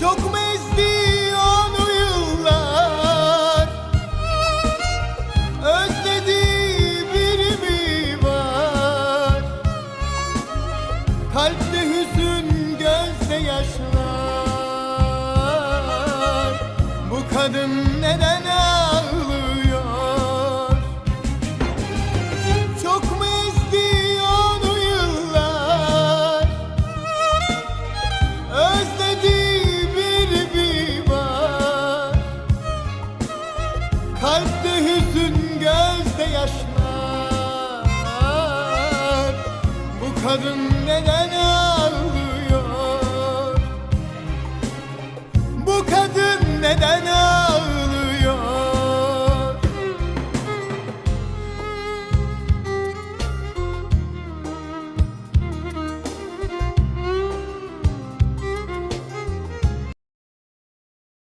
Çok mu ezdi onu yıllar? Özlediği biri mi var? Kalpte hüzün gözde yaşlar. Bu kadın neden Kalpte hüzün gözde yaşlar. Bu kadın neden ağlıyor? Bu kadın neden ağlıyor